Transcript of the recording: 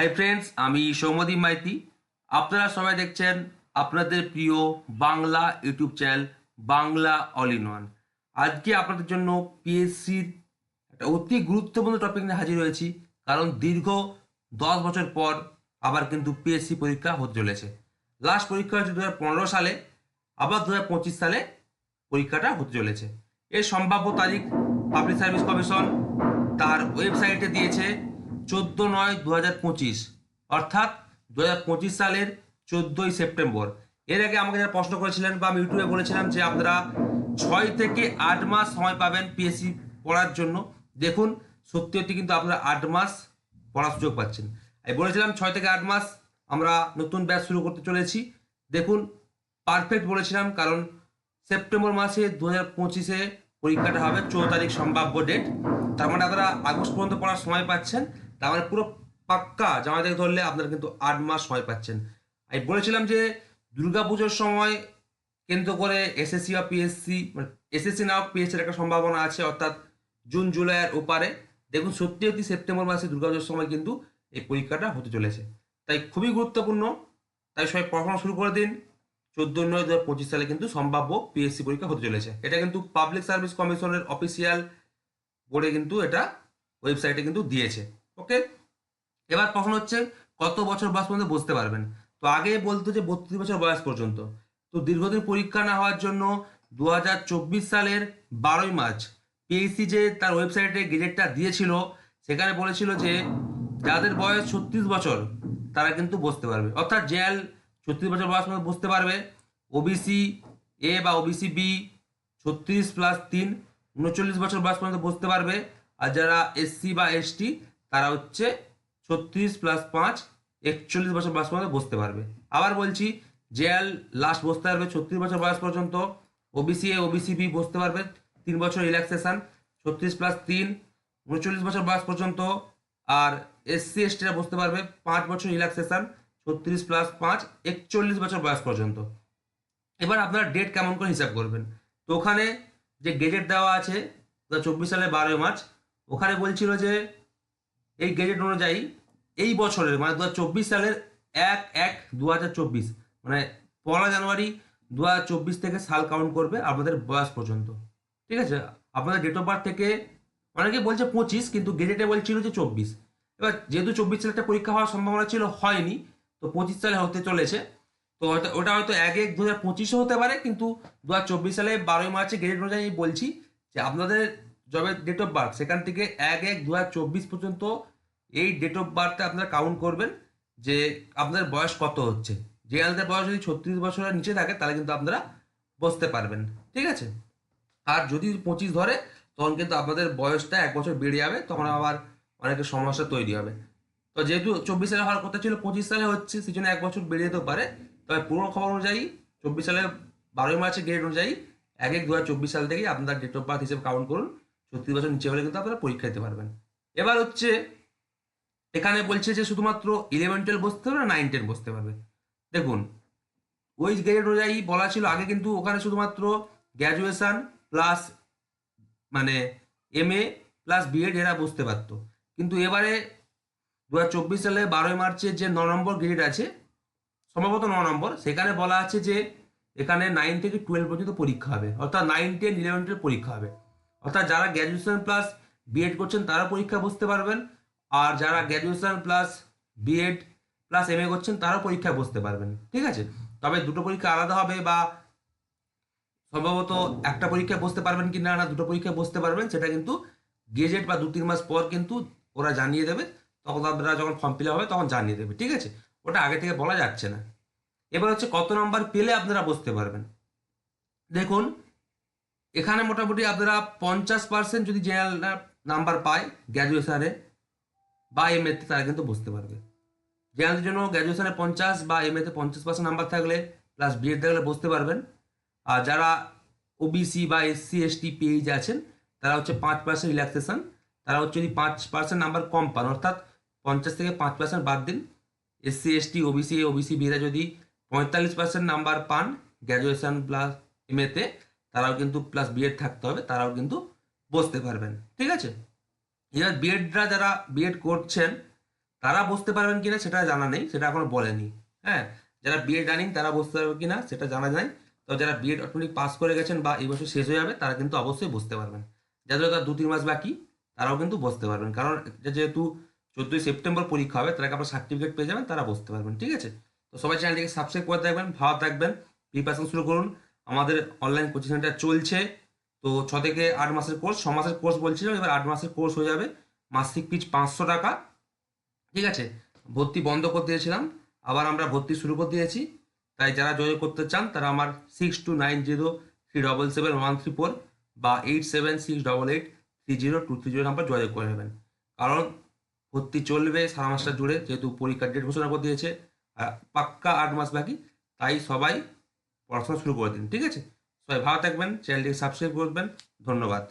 Hi friends আমি সৌমদীপ মাইতি। আপনারা সবাই দেখছেন আপনাদের প্রিয় Bangla YouTube channel Bangla all in one. আজকে আপনাদের জন্য পিএসসির একটা অতি গুরুত্বপূর্ণ টপিক নিয়ে হাজির হয়েছি, কারণ দীর্ঘ দশ বছর পর আবার কিন্তু পিএসসি পরীক্ষা হতে চলেছে। লাস্ট পরীক্ষা হয়েছে দু পনেরো সালে, আবার দু সালে পরীক্ষাটা হতে চলেছে। এর সম্ভাব্য তারিখ পাবলিক সার্ভিস কমিশন তার ওয়েবসাইটে দিয়েছে। চোদ্দ নয় দু হাজার পঁচিশ, অর্থাৎ দু হাজার পঁচিশ সালের চোদ্দোই সেপ্টেম্বর। এর আগে আমাকে যারা প্রশ্ন করেছিলেন বা আমি ইউটিউবে বলেছিলাম যে আপনারা ছয় থেকে আট মাস সময় পাবেন পিএসসি পড়ার জন্য, দেখুন, সত্যি সত্যি কিন্তু আপনারা আট মাস পড়ার সুযোগ পাচ্ছেন। আমি বলেছিলাম ছয় থেকে আট মাস আমরা নতুন ব্যাচ শুরু করতে চলেছি। দেখুন পারফেক্ট বলেছিলাম, কারণ সেপ্টেম্বর মাসে দু হাজার পঁচিশে পরীক্ষাটা হবে, চৌদ্দ তারিখ সম্ভাব্য ডেট তার মানে আপনারা আগস্ট পর্যন্ত পড়ার সময় পাচ্ছেন। তার মানে পুরো পাক্কা জামা থেকে ধরলে আপনারা কিন্তু আট মাস সময় পাচ্ছেন। আমি বলেছিলাম যে দুর্গাপুজোর সময় কেন্দ্র করে এসএসসি বা পিএসসি মানে এসএসসি নাও পিএসসির একটা সম্ভাবনা আছে, অর্থাৎ জুন জুলাইয়ের ওপারে। দেখুন, সত্যি সত্যি সেপ্টেম্বর মাসে দুর্গাপুজোর সময় কিন্তু এই পরীক্ষাটা হতে চলেছে। তাই খুবই গুরুত্বপূর্ণ। তাই সবাই পড়াশোনা শুরু করে দিন। চোদ্দ নয় দু পঁচিশ সালে কিন্তু সম্ভাব্য পিএসসি পরীক্ষা হতে চলেছে। এটা কিন্তু পাবলিক সার্ভিস কমিশনের অফিসিয়াল বোর্ডে কিন্তু এটা ওয়েবসাইটে কিন্তু দিয়েছে। ওকে এবার প্রশ্ন হচ্ছে, কত বছর বয়স পর্যন্ত বসতে পারবেন? তো আগে বলতো যে বত্রিশ বছর বয়স পর্যন্ত। তো দীর্ঘদিন পরীক্ষা না হওয়ার জন্য দু হাজার চব্বিশ সালের বারোই মার্চ পিএসসি যে তার ওয়েবসাইটে গেজেটটা দিয়েছিল, সেখানে বলেছিল যে যাদের বয়স ছত্রিশ বছর, তারা কিন্তু বসতে পারবে। অর্থাৎ জেল ছত্রিশ বছর বয়স পর্যন্ত বসতে পারবে। ওবিসি এ বা ওবিসি বি ছত্রিশ প্লাস তিন, উনচল্লিশ বছর বয়স পর্যন্ত বসতে পারবে। আর যারা এসসি বা এসটি তারা হচ্ছে ছত্রিশ প্লাস পাঁচ, একচল্লিশ বছর বয়স পর্যন্ত বসতে পারবে। আবার বলছি জেল লাস্ট বসতে পারবে ছত্রিশ বছর বয়স পর্যন্ত। ওবিসি এ ওবিসি বি বসতে পারবে তিন বছর রিল্যাক্সেশন ছত্রিশ প্লাস তিন, উনচল্লিশ বছর বয়স পর্যন্ত। আর এসসি এসটিরা বসতে পারবে পাঁচ বছর রিল্যাক্সেশন ছত্রিশ প্লাস পাঁচ, একচল্লিশ বছর বয়স পর্যন্ত। এবার আপনারা ডেট কেমন করে হিসাব করবেন? তো ওখানে যে গেজেট দেওয়া আছে চব্বিশ সালের বারোই মার্চ, ওখানে বলছিল যে এই গেজেট অনুযায়ী এই বছরের মানে দু সালের এক এক দু মানে পয়লা জানুয়ারি দু হাজার চব্বিশ থেকে সাল কাউন্ট করবে আপনাদের বয়স পর্যন্ত। ঠিক আছে? আপনাদের ডেট অফ বার্থ থেকে অনেকে বলছে পঁচিশ, কিন্তু গেজেটে বলছিল যে চব্বিশ। এবার যেহেতু চব্বিশ সালে একটা পরীক্ষা হওয়ার সম্ভাবনা ছিল, হয়নি, তো পঁচিশ সালে হতে চলেছে। তো হয়তো ওটা হয়তো এক এক দু হাজার হতে পারে, কিন্তু দু হাজার চব্বিশ সালে বারোই মার্চে গেজেট অনুযায়ী বলছি যে আপনাদের যবে ডেট অফ বার্থ সেখান থেকে এক এক দু হাজার চব্বিশ পর্যন্ত এই ডেট অফ বার্থটা আপনারা কাউন্ট করবেন যে আপনাদের বয়স কত হচ্ছে। যে আপনাদের বয়স যদি ছত্রিশ বছরের নিচে থাকে, তাহলে কিন্তু আপনারা বসতে পারবেন। ঠিক আছে? আর যদি পঁচিশ ধরে, তখন কিন্তু আপনাদের বয়সটা এক বছর বেড়ে যাবে, তখন আবার অনেকের সমস্যা তৈরি হবে। তো যেহেতু চব্বিশ সালে হওয়ার কথা ছিল, পঁচিশ সালে হচ্ছে, সেই জন্য এক বছর বেড়ে যেতেও পারে। তবে পুরনো খবর অনুযায়ী, চব্বিশ সালে বারোই মার্চের ডেট অনুযায়ী, এক এক দু চব্বিশ সাল থেকেই আপনার ডেট অফ বার্থ হিসেবে কাউন্ট করুন। ছত্রিশ বছর নিচে হলে কিন্তু আপনারা পরীক্ষা দিতে পারবেন। এবার হচ্ছে এখানে বলছে যে শুধুমাত্র ইলেভেন টুয়েলভ বসতে পারবে নাইন টেন বসতে পারবে। দেখুন ওই গ্রেড অনুযায়ী বলা ছিল আগে কিন্তু ওখানে শুধুমাত্র গ্র্যাজুয়েশন প্লাস মানে M A plus B Ed এরা বসতে পারতো। কিন্তু এবারে দু চব্বিশ সালে বারোই মার্চের যে ন নম্বর গ্রেড আছে, সম্ভবত ন নম্বর, সেখানে বলা আছে যে এখানে নাইন থেকে টুয়েলভ পর্যন্ত পরীক্ষা হবে। অর্থাৎ নাইন টেন ইলেভেন টুয়েলভ পরীক্ষা হবে। অর্থাৎ যারা গ্র্যাজুয়েশন প্লাস বিএড করছেন, তারা পরীক্ষা বসতে পারবেন। আর যারা graduation plus B Ed plus M A করছেন, তারাও পরীক্ষায় বসতে পারবেন, ঠিক আছে? তবে দুটো পরীক্ষা আলাদা হবে বা সম্ভবত একটা পরীক্ষায় বসতে পারবেন কি না না, দুটো পরীক্ষায় বসতে পারবেন, সেটা কিন্তু গেজেট বা দু তিন মাস পর কিন্তু ওরা জানিয়ে দেবে। তখন আপনারা যখন ফর্ম ফিল হবে, তখন জানিয়ে দেবে, ঠিক আছে? ওটা আগে থেকে বলা যাচ্ছে না। এবার হচ্ছে কত নাম্বার পেলে আপনারা বসতে পারবেন? দেখুন, এখানে মোটামুটি আপনারা পঞ্চাশ পার্সেন্ট যদি জেনারেল নাম্বার পায় গ্র্যাজুয়েশনে বা এম এতে তারা কিন্তু বসতে পারবে। জেনারেলের জন্য গ্র্যাজুয়েশনে পঞ্চাশ বা এম এতে পঞ্চাশ পার্সেন্ট নাম্বার থাকলে প্লাস বিএড থাকলে বসতে পারবেন। আর যারা ওবিসি বা এসসি এসটি পিএইচ আছেন, তারা হচ্ছে পাঁচ পার্সেন্ট রিল্যাক্সেশন তারা হচ্ছে যদি পাঁচ পার্সেন্ট নাম্বার কম পান, অর্থাৎ পঞ্চাশ থেকে পাঁচ পার্সেন্ট বাদ দিন এসসি এসটি ওবিসি ওবিসি বিরা যদি পঁয়তাল্লিশ পার্সেন্ট নাম্বার পান গ্র্যাজুয়েশন প্লাস এম এতে তারাও কিন্তু প্লাস বিএড থাকতে হবে, তারাও কিন্তু বসতে পারবেন। ঠিক আছে? এবার বিএডরা যারা বিএড করছেন, তারা বসতে পারবেন কিনা সেটা জানা নেই, সেটা এখনও বলেনি। হ্যাঁ যারা বিএড রানিং তারা বসতে পারবে কিনা সেটা জানা যায়। তো যারা বিএড অটোমেটিক পাস করে গেছেন বা এই বছর শেষ হয়ে যাবে, তারা কিন্তু অবশ্যই বসতে পারবেন। যাদের তার দু তিন মাস বাকি, তারাও কিন্তু বসতে পারবেন। কারণ যেহেতু চোদ্দোই সেপ্টেম্বর পরীক্ষা হবে, তারা আপনার সার্টিফিকেট পেয়ে যাবেন, তারা বসতে পারবেন, ঠিক আছে? তো সবাই চ্যানেলটিকে সাবস্ক্রাইব করে থাকবেন ভালো থাকবেন প্রিপারেশন শুরু করুন। আমাদের অনলাইন কোচিং সেন্টার চলছে। তো ছ থেকে আট মাসের কোর্স ছ মাসের কোর্স বলছিলাম, এবার আট মাসের কোর্স হয়ে যাবে। মাসিক পিচ পাঁচশো টাকা। ঠিক আছে? ভর্তি বন্ধ করে দিয়েছিলাম। আবার আমরা ভর্তি শুরু করে দিয়েছি। তাই যারা যোগাযোগ করতে চান, তারা আমার six two nine zero three double seven one three four বা eight seven six double eight three zero two three zero number যোগাযোগ করে নেবেন। কারণ ভর্তি চলবে সারা মাসটা জুড়ে, যেহেতু পরীক্ষার ডেট ঘোষণা করে দিয়েছে। পাক্কা আট মাস বাকি, তাই সবাই পড়াশোনা শুরু করে দিন। ঠিক আছে? সবাই ভালো থাকবেন চ্যানেলটিকে সাবস্ক্রাইব করবেন। ধন্যবাদ।